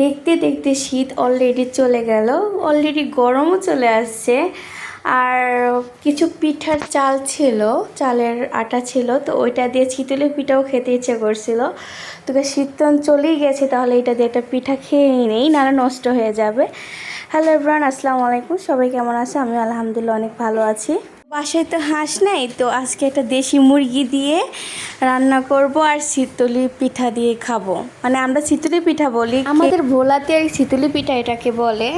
দেখতে দেখতে শীত অলরেডি চলে গেল অলরেডি গরমও চলে আসছে। আর কিছু পিঠার চাল ছিল, চালের আটা ছিল, তো ওইটা দিয়ে চিতলে পিঠাও খেতে ইচ্ছে করছিল। তোকে শীতন চলেই গেছে, তাহলে এটা দিয়ে একটা পিঠা খেয়ে নেই নাহলে নষ্ট হয়ে যাবে। হ্যালো এভরান আসসালামু আলাইকুম, সবাই কেমন আছে? আমি আলহামদুলিল্লাহ অনেক ভালো আছি। বাসায় তো হাঁস নাই, তো আজকে একটা দেশি মুরগি দিয়ে রান্না করব আর শীতলি পিঠা দিয়ে খাব। মানে আমরা শীতলি পিঠা বলি। আমাদের ভোলাতে আর শীতলি পিঠা এটাকে বলে।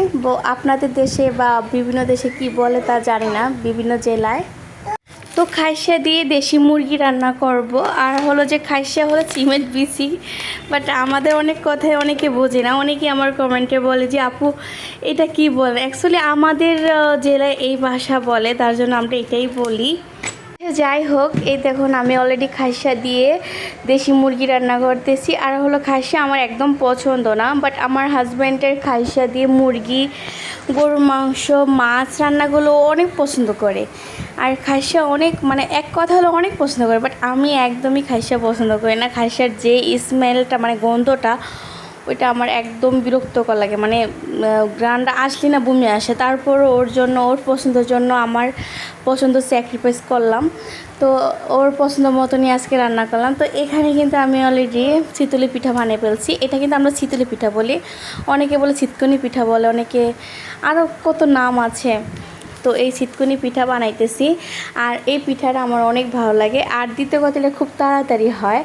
আপনাদের দেশে বা বিভিন্ন দেশে কি বলে তা জানি না, বিভিন্ন জেলায়। তো খাইসা দিয়ে দেশি মুরগি রান্না করব। আর হলো যে খাইসা হলো সিমেন্ট বিসি বাট আমাদের অনেক কথাই অনেকে বোঝে না। অনেকে আমার কমেন্টে বলে যে, আপু, এটা কি বলে? অ্যাকচুয়ালি আমাদের জেলায় এই ভাষা বলে, তার জন্য আমরা এটাই বলি। যাই হোক, এই দেখুন আমি অলরেডি খাইসা দিয়ে দেশি মুরগি রান্না করতেছি। আর হলো খাইসা আমার একদম পছন্দ না। বাট আমার হাজব্যান্ডের খাইসা দিয়ে মুরগি, গরুর মাংস, মাছ রান্নাগুলো অনেক পছন্দ করে। আর খাইসা অনেক মানে এক কথা হলো অনেক পছন্দ করে বাট আমি একদমই খাইসা পছন্দ করি না। খাইসার যে স্মেলটা মানে গন্ধটা, ওইটা আমার একদম বিরক্তকর লাগে। মানে গ্রানটা আসলে না বমি আসে। তারপর ওর জন্য, ওর পছন্দের জন্য আমার পছন্দ স্যাক্রিফাইস করলাম। তো ওর পছন্দ মতনই আজকে রান্না করলাম। তো এখানে কিন্তু আমি অলরেডি চিতলি পিঠা বানিয়ে ফেলছি। এটা কিন্তু আমরা চিতলি পিঠা বলি। অনেকে বলে চিতকনি পিঠা বলে, অনেকে আরও কত নাম আছে। তো এই শীতকুনি পিঠা বানাইতেছি। আর এই পিঠাটা আমার অনেক ভালো লাগে। আর দ্বিতীয় কথা খুব তাড়াতাড়ি হয়।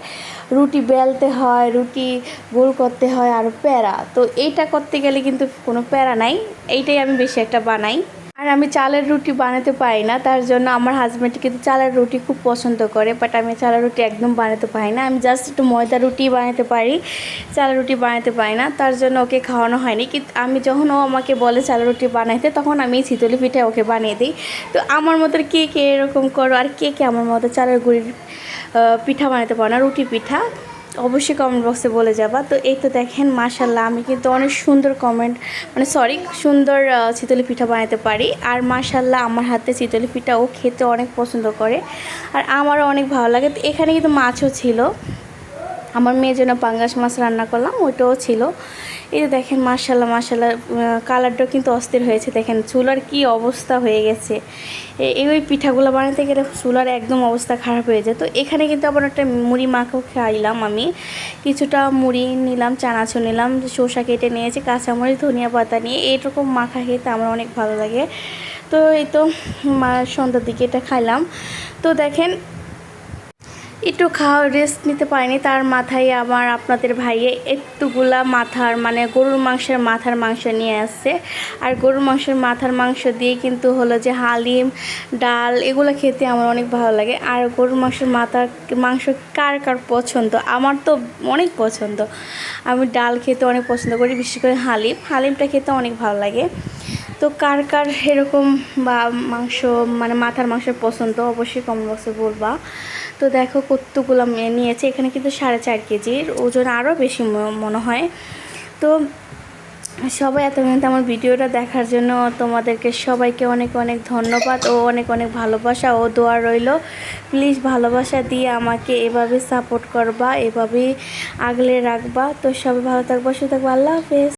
রুটি বেলতে হয়, রুটি গোল করতে হয়, আর প্যারা তো এইটা করতে গেলে কিন্তু কোনো প্যারা নাই। এইটাই আমি বেশি একটা বানাই। আর আমি চালের রুটি বানাতে পারি না, তার জন্য আমার হাজব্যান্ড কিন্তু চালের রুটি খুব পছন্দ করে বাট আমি চালের রুটি একদম বানাতে পারি না। আমি জাস্ট একটু ময়দা রুটি বানাতে পারি, চালের রুটি বানাতে পারি না, তার জন্য ওকে খাওয়ানো হয়নি। কিন্তু আমি যখন ও আমাকে বলে চালের রুটি বানাইতে, তখন আমি শীতলি পিঠা ওকে বানিয়ে দিই। তো আমার মতো কে কে এরকম করো, আর কে কে আমার মতো চালের গুঁড়ির পিঠা বানাতে পারো না, রুটি পিঠা? অবশ্যই কমেন্ট বক্সে বলে যাবা। তো এই তো দেখেন মাশাল্লাহ আমি কিন্তু অনেক সুন্দর কমেন্ট মানে সরি সুন্দর চিতলি পিঠা বানাতে পারি। আর মাশাল্লাহ আমার হাতে চিতলি পিঠা ও খেতে অনেক পছন্দ করে। আর আমারও অনেক ভালো লাগে। তো এখানে কিন্তু মাছও ছিল। আমার মেয়ের জন্য পাঙ্গাস মাছ রান্না করলাম, ওইটাও ছিল। এই যে দেখেন মার্শাল্লাহ মার্শাল্লাহ কালারটাও কিন্তু অস্থির হয়েছে। দেখেন, চুলার কি অবস্থা হয়ে গেছে। এই ওই পিঠাগুলো বানাতে গেলে চুলার একদম অবস্থা খারাপ হয়ে যায় তো এখানে কিন্তু আবার একটা মুড়ি মাখও খাইলাম আমি। কিছুটা মুড়ি নিলাম, চানাচুর নিলাম, শসা কেটে নিয়েছি, কাঁচামরিচ, ধনিয়া পাতা নিয়ে। এইরকম মাখা খেতে আমার অনেক ভালো লাগে। তো এই তো মা সন্ধ্যার দিকে এটা খাইলাম। তো দেখেন একটু খাওয়া রেস্ট নিতে পারিনি। তার মাথায় আমার আপনাদের ভাইয়ে একটুগুলা মাথার মানে গরুর মাংসের মাথার মাংস নিয়ে আসছে। আর গরুর মাংসের মাথার মাংস দিয়ে কিন্তু হলো যে হালিম, ডাল এগুলো খেতে আমার অনেক ভালো লাগে। আর গরুর মাংসের মাথার মাংস কার কার পছন্দ? আমার তো অনেক পছন্দ। আমি ডাল খেতে অনেক পছন্দ করি, বিশেষ করে হালিম। হালিমটা খেতে অনেক ভালো লাগে। তো কার কার এরকম বা মাংস মানে মাথার মাংস পছন্দ, অবশ্যই কমেন্ট বক্সে বলবা। তো দেখো কতগুলো মেয়ে নিয়েছে, এখানে কিন্তু সাড়ে চার কেজির ওজন আরও বেশি মনে হয়। তো সবাই এত পর্যন্ত আমার ভিডিওটা দেখার জন্য তোমাদেরকে সবাইকে অনেক অনেক ধন্যবাদ ও অনেক অনেক ভালোবাসা ও দোয়া রইল। প্লিজ ভালোবাসা দিয়ে আমাকে এভাবে সাপোর্ট করবা এভাবেই আগলে রাখবা। তো সবাই ভালো থাকবা, সুস্থ থাকবা, আল্লাহ হাফেজ।